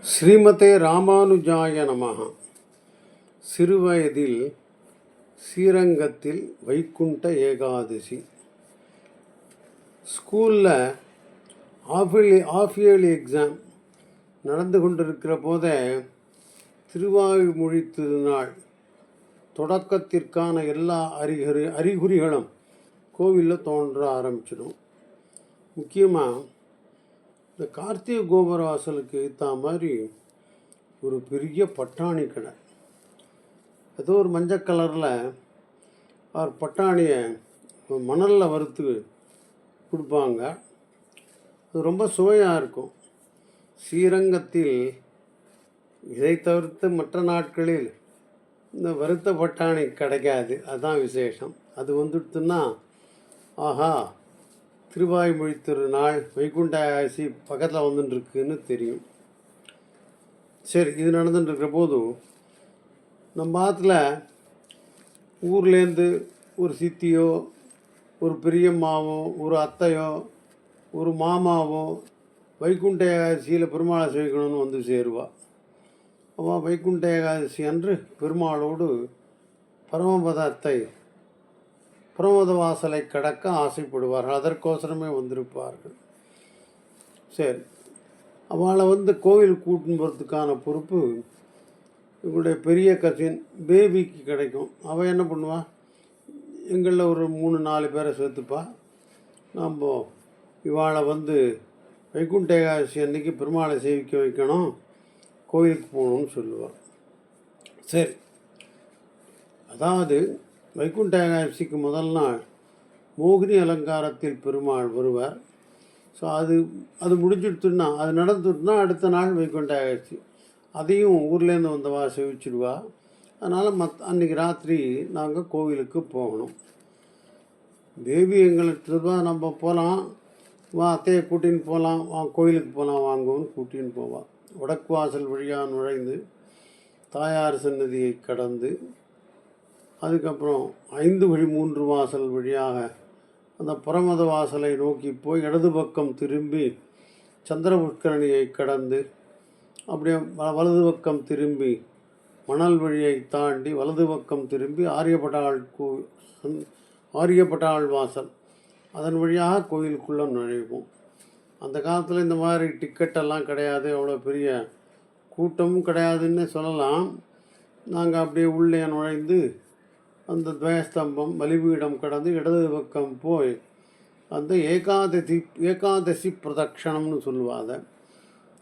ஸ்ரீமதே ராமானுஜாய நமஹ. சிறுவயதில் ஸ்ரீரங்கத்தில் வைகுண்ட ஏகாதசி. ஸ்கூலில் ஆஃபியலி ஆஃபியலி எக்ஸாம் நடந்து கொண்டிருக்கிற போதே திருவாய்மொழி திருநாள் தொடக்கத்திற்கான எல்லா அறிகுறி அறிகுறிகளும் கோவிலில் தோன்ற ஆரம்பிச்சிடும். முக்கியமாக இந்த கார்த்திகை கோபுர வாசலுக்கு ஏற்ற மாதிரி ஒரு பெரிய பட்டாணி கடை. ஏதோ ஒரு மஞ்சள் கலரில் அவர் பட்டாணியை மணலில் வறுத்து கொடுப்பாங்க. அது ரொம்ப சுவையாக இருக்கும். ஸ்ரீரங்கத்தில் இதை தவிர்த்து மற்ற நாட்களில் இந்த வறுத்த பட்டாணி கிடைக்காது. அதுதான் விசேஷம். அது வந்துடுத்துன்னா ஆஹா திருவாய்மொழி திருநாள் வைகுண்ட ஏகாதசி பக்கத்தில் வந்துட்டுருக்குன்னு தெரியும். சரி இது நடந்துட்டுருக்கிற போது நம்ம ஆற்றுல ஊர்லேருந்து ஒரு சித்தியோ ஒரு பெரியம்மாவோ ஒரு அத்தையோ ஒரு மாமாவோ வைகுண்ட ஏகாதசியில் பெருமாளை சேவிக்கணும்னு வந்து சேருவாள் அவள் வைகுண்ட ஏகாதசி அன்று பெருமாளோடு பரமபத அத்தை பிரமோத வாசலை கடக்க ஆசைப்படுவார்கள். அதற்கோசரமே வந்திருப்பார்கள். சரி. அவளை வந்து கோவில் கூட்டின்னு போகிறதுக்கான பொறுப்பு இவங்களுடைய பெரிய கசின் பேபிக்கு கிடைக்கும். அவள் என்ன பண்ணுவா? எங்களில் ஒரு மூணு நாலு பேரை சேர்த்துப்பா. நம்ம இவாளை வந்து வைகுண்ட ஏகாதசி அன்னைக்கு பெருமாளை சேவிக்க வைக்கணும். கோயிலுக்கு போகணும்னு சொல்லுவாள் சரி. அதாவது வைகுண்ட ஏகாதசிக்கு முதல் நாள் மோகினி அலங்காரத்தில் பெருமாள் வருவார். ஸோ அது அது முடிஞ்சிடுத்துன்னா அது நடந்துட்டுனா அடுத்த நாள் வைகுண்ட ஏகாதசி அதையும் ஊர்லேருந்து வந்தவா செவிச்சிடுவா. அதனால் மத் அன்றைக்கி ராத்திரி நாங்கள் கோவிலுக்கு போகணும். தேவி எங்களுக்கு தான் நம்ம போகலாம் வா அத்தையை கூட்டின்னு போகலாம் வா கோயிலுக்கு போகலாம் வாங்குவோம்னு கூட்டின்னு போவாள் வடக்கு வாசல் வழியாக நுழைந்து தாயார் சன்னதியை கடந்து அதுக்கப்புறம் ஐந்து வழி மூன்று வாசல் வழியாக அந்த புறமத வாசலை நோக்கி போய் இடது பக்கம் திரும்பி சந்திரபுஷ்கரணியை கடந்து அப்படியே வ- வலது பக்கம் திரும்பி மணல் வழியை தாண்டி வலது பக்கம் திரும்பி ஆரியப்பட்டாள் கோ ஆரியப்பட்டாள் வாசல். அதன் வழியாக கோயிலுக்குள்ளே நுழைவோம். அந்த காலத்தில் இந்த மாதிரி டிக்கெட்டெல்லாம் கிடையாது. அவ்வளோ பெரிய கூட்டமும் கிடையாதுன்னு சொல்லலாம். நாங்கள் அப்படியே உள்ளே நுழைந்து அந்த துவயஸ்தம்பம் பலிபீடம் கடந்து இடது பக்கம் போய் அந்த ஏகாதசி ஏகாதசி பிரதக்ஷணம்னு சொல்லுவாங்க.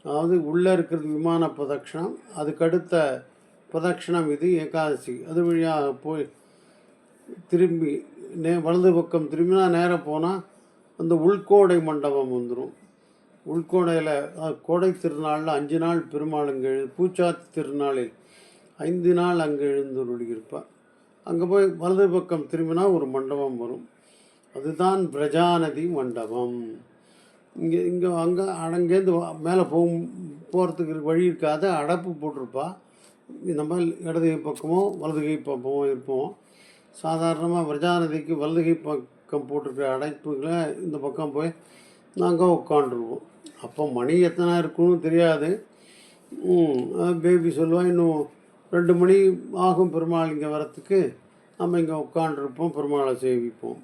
அதாவது உள்ளே இருக்கிறது விமான பிரதக்ஷணம் அதுக்கடுத்த பிரதக்ஷணம் இது ஏகாதசி. அது வழியாக போய் திரும்பி நே வலது பக்கம் திரும்பினா நேராக போனால் அந்த உள்கோடை மண்டபம் வந்துடும் உள்கோடையில் கோடை திருநாளில் அஞ்சு நாள் பெருமாள் அங்கே எழு பூச்சாத்தி திருநாளில் ஐந்து நாள் அங்கே எழுந்துருளியிருப்பார். அங்கே போய் வலது பக்கம் திரும்பினா ஒரு மண்டபம் வரும். அதுதான் பிரஜாநதி மண்டபம். இங்கே இங்கே அங்கே அங்கேருந்து மேலே போகும் போகிறதுக்கு வழி இருக்காத அடப்பு போட்டிருப்பா. நம்ம இடது கை பக்கமோ வலது கை பக்கமோ இருப்போம். சாதாரணமாக பிரஜாநதிக்கு வலது கை பக்கம் போட்டிருக்கிற அடைப்புகளை இந்த பக்கம் போய் நாங்கள் உட்காந்துருவோம் அப்போ மணி எத்தனை இருக்குன்னு தெரியாது. பேபி சொல்லுவாள் இன்னும் ரெண்டு மணி ஆகும் பெருமாள் இங்கே வரத்துக்கு. நம்ம இங்கே உட்காண்டிருப்போம் பெருமாளை சேவிப்போம்.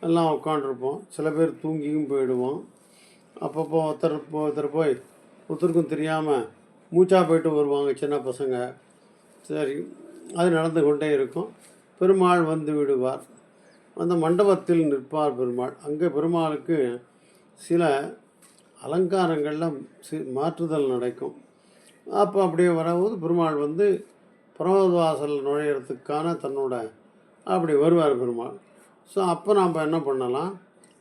எல்லாம் உட்காண்டிருப்போம் சில பேர் தூங்கியும் போயிடுவோம் அப்பப்போ ஒருத்தர் போ- ஒருத்தர் போய் ஒருத்தருக்கும் தெரியாமல் மூச்சா போயிட்டு வருவாங்க சின்ன பசங்க. சரி அது நடந்து கொண்டே இருக்கும். பெருமாள் வந்து விடுவார். அந்த மண்டபத்தில் நிற்பார் பெருமாள். அங்கே பெருமாளுக்கு சில அலங்காரங்களில் சி மாற்றுதல் நடக்கும். அப்போ அப்படியே வரும்போது பெருமாள் வந்து பிரமோதவாசல் நுழையிறதுக்கான தன்னோட அப்படி வருவார் பெருமாள். ஸோ அப்போ நாம் என்ன பண்ணலாம்?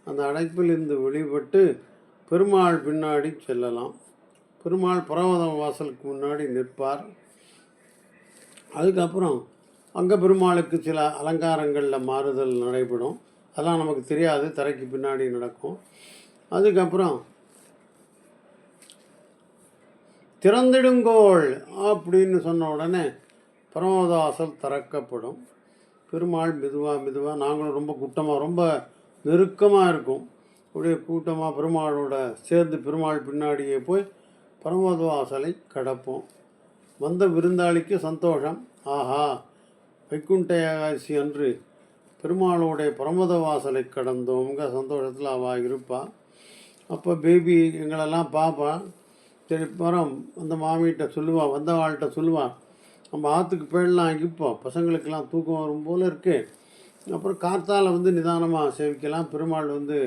அந்த அடைப்பிலிருந்து வெளிப்பட்டு பெருமாள் பின்னாடி செல்லலாம். பெருமாள் பிரமோத வாசலுக்கு முன்னாடி நிற்பார். அதுக்கப்புறம் அங்கே பெருமாளுக்கு சில அலங்காரங்களில் மாறுதல் நடைபெறும். அதெல்லாம் நமக்கு தெரியாது தரைக்கு பின்னாடி நடக்கும். அதுக்கப்புறம் திறந்திடுங்கோள் அப்படின்னு சொன்ன உடனே பரமதாசல் திறக்கப்படும். பெருமாள் மெதுவாக மெதுவாக நாங்களும் ரொம்ப கூட்டமாக ரொம்ப நெருக்கமாக இருக்கும். அப்படியே கூட்டமாக பெருமாளோட சேர்ந்து பெருமாள் பின்னாடியே போய் பரமதவாசலை கடப்போம். வந்த விருந்தாளிக்கு சந்தோஷம். ஆஹா வைக்குண்ட ஏகாதசி அன்று பெருமாளுடைய பரமத வாசலை கடந்தோம்ங்க. சந்தோஷத்தில் அவள் இருப்பாள் அப்போ பேபி எங்களெல்லாம் பார்ப்பா சரி போகிறோம் அந்த மாமிகிட்ட சொல்லுவாள் வந்தவாள்கிட்ட சொல்லுவான் நம்ம ஆற்றுக்கு போயிடலாம் இப்போ பசங்களுக்கெல்லாம் தூக்கம் வரும் போல் இருக்குது அப்புறம் காத்தால வந்து நிதானமாக சேவிக்கலாம். பெருமாள் வந்து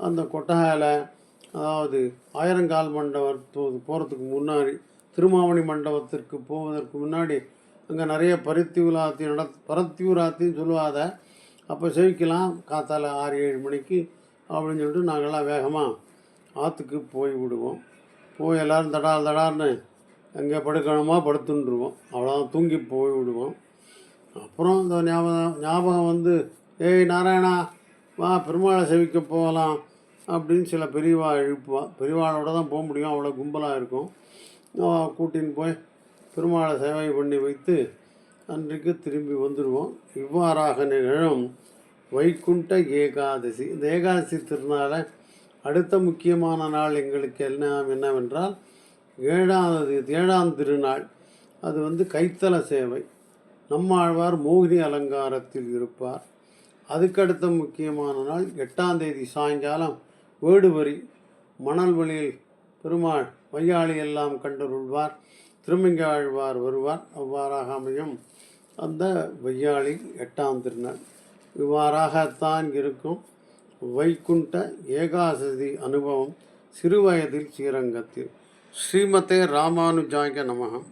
அந்த கொட்டகையில் அதாவது ஆயிரங்கால் மண்டபத்து போகிறதுக்கு முன்னாடி திருமாவணி மண்டபத்திற்கு போவதற்கு முன்னாடி அங்கே நிறைய பருத்தியுலாத்தி நட பரத்தியுராத்தின்னு சொல்லுவாத அப்போ செவிக்கலாம். காத்தால் ஆறு ஏழு மணிக்கு அப்படின்னு சொல்லிட்டு நாங்கள்லாம் வேகமாக ஆற்றுக்கு போய் விடுவோம். போய் எல்லோரும் தடால் தடார்னு எங்கே படுக்கணுமா படுத்துன்ருவோம். அவ்வளோதான் தூங்கி போய் விடுவோம் அப்புறம் இந்த ஞாபகம் ஞாபகம் வந்து ஏய் நாராயணா வா பெருமாளை செவிக்க போகலாம் அப்படின்னு சில பெரியவா எழுப்புவா. பெரியவாளோட தான் போக முடியும் அவ்வளோ கும்பலாக இருக்கும். கூட்டின்னு போய் பெருமாளை சேவை பண்ணி வைத்து அன்றைக்கு திரும்பி வந்துடுவோம் இவ்வாறாக நிகழும் வைகுண்ட ஏகாதசி. இந்த ஏகாதசி திருநாளை அடுத்த முக்கியமான நாள் எங்களுக்கு என்ன என்னவென்றால் ஏழாவது ஏழாம் திருநாள். அது வந்து கைத்தல சேவை. நம்மாழ்வார் மோகினி அலங்காரத்தில் இருப்பார். அதுக்கடுத்த முக்கியமான நாள் எட்டாம் தேதி சாயங்காலம் வேடுவரி மணல் வழியில் பெருமாள் வையாளி எல்லாம் கண்டருள்வார் திருமங்காழ்வார் வருவார். அவ்வாறாக அமையும் அந்த வையாளி எட்டாம் திருநாள். இவ்வாறாகத்தான் இருக்கும். வைகுண்ட ஏகாசதி அனுபவம் சிறுவயதில் ஸ்ரீரங்கத்தில். ஸ்ரீமதே ராமானுஜாய நமகம்